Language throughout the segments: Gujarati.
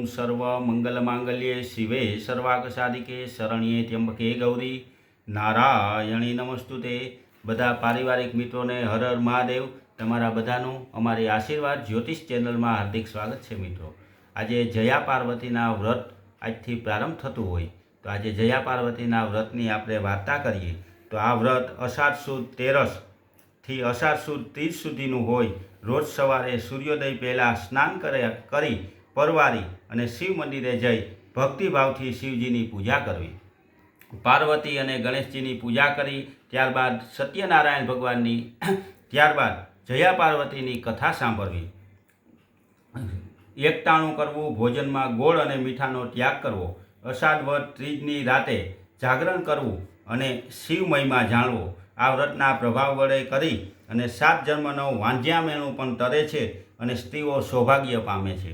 ઓમ સર્વ મંગલ માંગલ્યે શિવે સર્વાગ સાધિકે શરણ્યે ત્યંબકે ગૌરી નારાયણી નમસ્તુતે બધા પારિવારિક મિત્રોને હર હર મહાદેવ। તમારા બધાનું અમારી આશીર્વાદ જ્યોતિષ ચેનલમાં હાર્દિક સ્વાગત છે મિત્રો। આજે જયા પાર્વતીના વ્રત આજથી પ્રારંભ થતું હોય। તો આજે જયા પાર્વતીના વ્રતની આપણે વાર્તા કરીએ। તો આ વ્રત અષાઢ સુદ તેરસથી અષાઢ સુદ ત્રીસ સુધીનું હોય। રોજ સવારે સૂર્યોદય પહેલાં સ્નાન કરે કરી પરવારી અને શિવ મંદિરે જઈ ભક્તિભાવથી શિવજીની પૂજા કરવી. પાર્વતી અને ગણેશજીની પૂજા કરી, ત્યારબાદ સત્યનારાયણ ભગવાનની ત્યારબાદ જયા પાર્વતીની કથા સાંભળવી. એકટાણું કરવું, ભોજનમાં ગોળ અને મીઠાનો ત્યાગ કરવો, અષાઢ વધ ત્રીજની રાતે જાગરણ કરવું અને શિવ મહિમા જાણવો. આ વ્રતના પ્રભાવ વડે કરી અને સાત જન્મનો વાંજ્યા મેણું પણ તરે છે અને સ્ત્રીઓ સૌભાગ્ય પામે છે.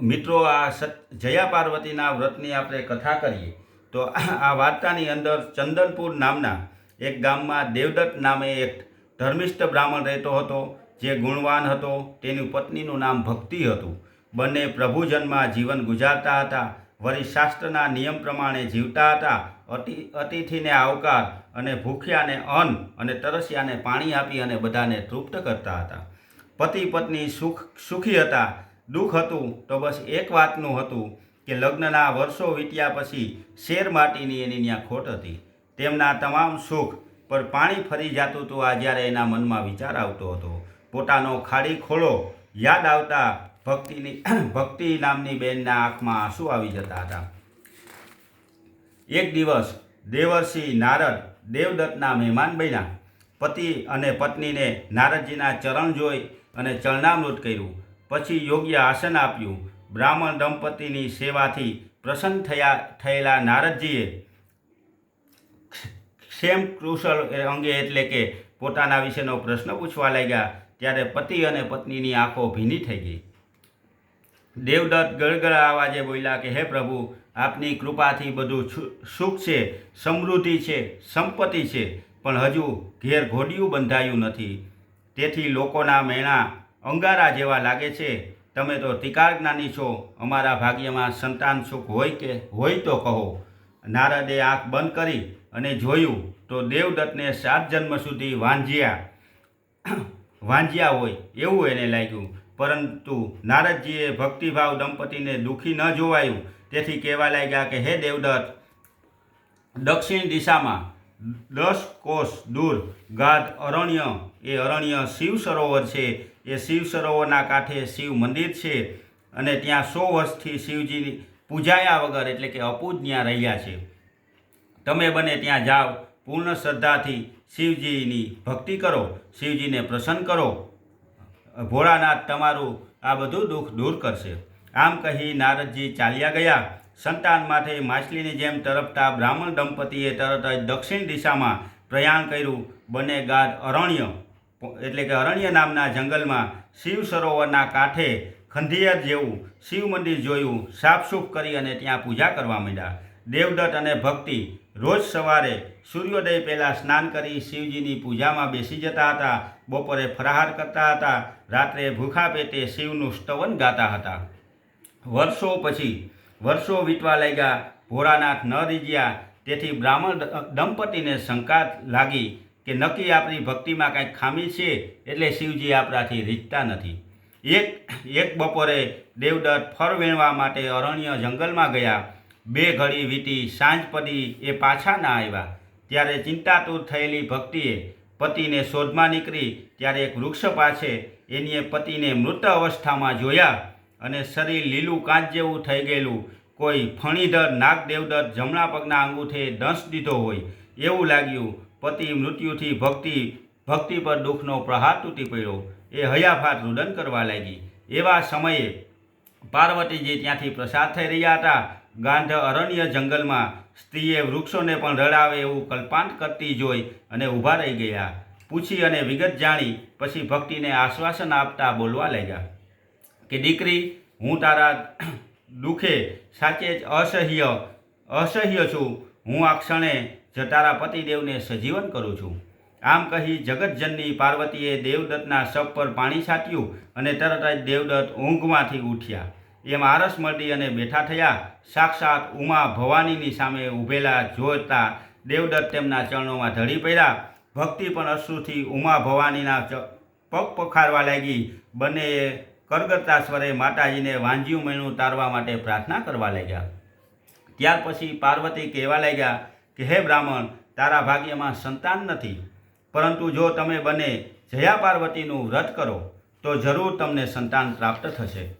મિત્રો, આ સત, જયા પાર્વતીના વ્રતની આપણે કથા કરીએ. તો આ વાર્તાની અંદર ચંદનપુર નામના એક ગામમાં દેવદત્ત નામે એક ધર્મિષ્ઠ બ્રાહ્મણ રહેતો હતો. જે ગુણવાન હતો. તેની પત્નીનું નામ ભક્તિ હતું. બંને પ્રભુજનમાં જીવન ગુજારતા હતા. વળી નિયમ પ્રમાણે જીવતા હતા. અતિ, અતિથિને આવકાર અને ભૂખ્યાને અન્ન અને તરસ્યાને પાણી આપી અને બધાને તૃપ્ત કરતા હતા. પતિ પત્ની સુખ, સુખી હતા. દુઃખ હતું તો બસ એક વાતનું હતું કે લગ્નના વર્ષો વીત્યા પછી શેર માટીની એની ત્યાં ખોટ હતી. તેમના તમામ સુખ પર પાણી ફરી જતું હતું. આ જ્યારે એના મનમાં વિચાર આવતો હતો. પોતાનો ખાડી ખોળો યાદ આવતા ભક્તિની ભક્તિ નામની બેનના આંખમાં આંસુ આવી જતા હતા. એક દિવસ દેવર્ષિ નારદ દેવદત્તના મહેમાન બન્યા. પતિ અને પત્નીને નારદજીના ચરણ જોઈ અને ચરણામૃત કર્યું. પછી યોગ્ય આસન આપ્યું. બ્રાહ્મણ દંપતીની સેવાથી પ્રસન્ન થયા, થયેલા નારદજીએ ક્ષેમ કુશળ અંગે એટલે કે પોતાના વિશેનો પ્રશ્ન પૂછવા લાગ્યા, ત્યારે પતિ અને પત્નીની આંખો ભીની થઈ ગઈ. દેવદત્ત ગળગળા અવાજે બોલ્યા કે, હે પ્રભુ, આપની કૃપાથી બધું સુખ છે, સમૃદ્ધિ છે, સંપત્તિ છે, પણ હજુ ઘેર ઘોડિયું બંધાયું નથી. તેથી લોકોના મેણા અંગારા જેવા લાગે છે, તમે તો તિકાર જ્ઞાની છો, અમારા ભાગ્યમાં સંતાન સુખ હોય કે હોય તો કહો. નારદે આંખ બંધ કરી અને જોયું તો દેવદત્તને સાત જન્મ સુધી વાંજ્યા. વાંજ્યા હોય એવું એને લાગ્યું, પરંતુ નારદજીએ ભક્તિભાવ દંપતીને દુઃખી ન જોવાયું. તેથી કહેવા લાગ્યા કે, હે દેવદત્ત, દક્ષિણ દિશામાં દસ કોષ દૂર ગાઢ અરણ્ય, એ અરણ્ય શિવ સરોવર છે એ શિવ સરોવરના કાંઠે શિવ મંદિર છે અને ત્યાં સો વર્ષથી શિવજીની પૂજાયા વગર એટલે કે અપૂજ્યા રહ્યા છે. તમે બને ત્યાં જાઓ, પૂર્ણ શ્રદ્ધાથી શિવજીની ભક્તિ કરો, શિવજીને પ્રસન્ન કરો. ભોળાનાથ તમારું આ બધું દુઃખ દૂર કરશે. આમ કહી નારદજી ચાલ્યા ગયા. સંતાન માટે માછલીની જેમ તરફતા બ્રાહ્મણ દંપતીએ તરત જ દક્ષિણ દિશામાં પ્રયાણ કર્યું. બંને ગાઢ અરણ્ય એટલે કે અરણ્ય નામના જંગલમાં શિવ સરોવરના કાંઠે ખંધિયર જેવું શિવ મંદિર જોયું, સાફસૂફ કરી અને ત્યાં પૂજા કરવા માંડ્યા. દેવદત્ત અને ભક્તિ રોજ સવારે સૂર્યોદય પહેલાં સ્નાન કરી શિવજીની પૂજામાં બેસી જતા હતા. બપોરે ફરાહાર કરતા હતા. રાત્રે ભૂખા પેટે શિવનું સ્તવન ગાતા હતા. વર્ષો પછી વર્ષો વીતવા લાગ્યા. ભોળાનાથ ન રીજ્યા. તેથી બ્રાહ્મણ દંપતીને શંકા લાગી. કે નક્કી આપણી ભક્તિમાં કાંઈક ખામી છે એટલે શિવજી આપણાથી રીતતા નથી. એક એક બપોરે દેવદત્ત ફર વીણવા માટે અરણ્ય જંગલમાં ગયા. બે ઘડી વીતી સાંજ પડી એ પાછા ના આવ્યા. ત્યારે ચિંતાતુર થયેલી ભક્તિએ પતિને શોધમાં નીકળી. ત્યારે એક વૃક્ષ પાસે એનીએ પતિને મૃત અવસ્થામાં જોયા અને શરીર લીલું કાંચ જેવું થઈ ગયેલું. કોઈ ફણીધર નાગ દેવદત્ત જમણા પગના અંગૂઠે દંશ દીધો હોય એવું લાગ્યું. પતિ મૃત્યુથી ભક્તિ ભક્તિ પર દુઃખનો પ્રહાર તૂટી પડ્યો. એ હયાફાટ રુદન કરવા લાગી. એવા સમયે પાર્વતીજી ત્યાંથી પ્રસાદ થઈ રહ્યા હતા. ગાંધ અરણ્ય જંગલમાં સ્ત્રીએ વૃક્ષોને પણ રડાવે એવું કલ્પાંત કરતી જોઈ અને ઊભા રહી ગયા. પૂછી અને વિગત જાણી પછી ભક્તિને આશ્વાસન આપતા બોલવા લાગ્યા કે, દીકરી, હું તારા દુઃખે સાચે જ અસહ્ય અસહ્ય છું. હું આ ક્ષણે જ તારા પતિદેવને સજીવન કરું છું. આમ કહી જગતજનની પાર્વતીએ દેવદત્તના શબ પર પાણી છાંટ્યું અને તરત જ દેવદત્ત ઊંઘમાંથી ઉઠ્યા. એમ આરસ મળી અને બેઠા થયા. સાક્ષાત ઉમા ભવાનીની સામે ઊભેલા જોતા દેવદત્ત તેમના ચરણોમાં ધડી પડ્યા. ભક્તિ પણ અશ્રુથી ઉમા ભવાનીના પગ પખારવા લાગી. બંનેએ કરગરતા સ્વરે માતાજીને વાંજ્યું મેણું તારવા માટે પ્રાર્થના કરવા લાગ્યા. ત્યાર પછી પાર્વતી કહેવા લાગ્યા કે હે બ્રાહ્મણ, તારા ભાગ્યમાં સંતાન નથી. પરંતુ જો તમે બંને જયા પાર્વતીનું વ્રત કરો, તો જરૂર તમને સંતાન પ્રાપ્ત થશે.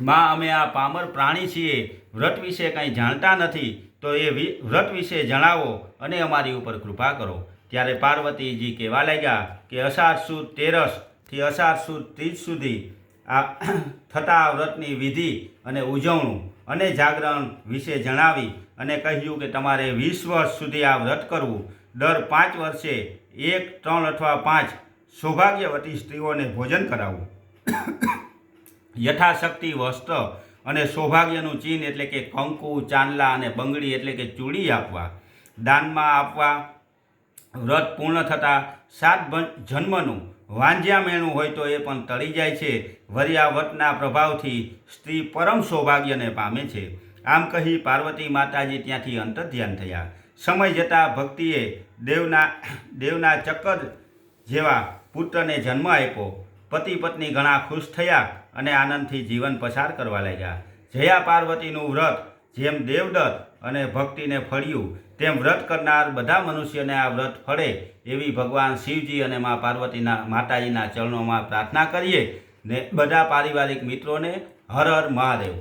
માં, અમે આ પામર પ્રાણી છીએ, વ્રત વિશે કંઈ જાણતા નથી, તો એ વ્રત વિશે જણાવો અને અમારી ઉપર કૃપા કરો. ત્યારે પાર્વતીજી કહેવા લાગ્યા કે અષાઢ સુદ તેરસથી અષાઢ સુદ ત્રીજ સુધી આ, થતા વ્રતની વિધિ અને ઉજવણું અને જાગરણ વિશે જણાવી અને કહ્યું કે તમારે વીસ વર્ષ સુધી આ વ્રત કરવું. દર પાંચ વર્ષે એક, ત્રણ અથવા પાંચ સૌભાગ્યવતી સ્ત્રીઓને ભોજન કરાવવું. યથાશક્તિ, વસ્ત્ર અને સૌભાગ્યનું ચિહ્ન એટલે કે કંકુ, ચાંદલા અને બંગડી એટલે કે ચૂડી આપવા. દાનમાં આપવા. વ્રત પૂર્ણ થતાં સાત જન્મનું વાંજ્યા મેણું હોય તો એ પણ તળી જાય છે. વરિયા વટના પ્રભાવથી સ્ત્રી પરમ સૌભાગ્યને પામે છે. આમ કહી પાર્વતી માતાજી ત્યાંથી અંતર્ધ્યાન થયા. સમય જતાં ભક્તિએ દેવના દેવના ચક્કર જેવા પુત્રને જન્મ આપ્યો. પતિ પત્ની ઘણા ખુશ થયા અને આનંદથી જીવન પસાર કરવા લાગ્યા. જયા પાર્વતીનું વ્રત જેમ દેવદત્ત અને ભક્તિને ફળ્યું, તેમ વ્રત કરનાર બધા મનુષ્યને આ વ્રત ફળે એવી ભગવાન શિવજી અને મા પાર્વતીના માતાજીના ચરણોમાં પ્રાર્થના કરીએ ને બધા પારિવારિક મિત્રોને હર હર મહાદેવ.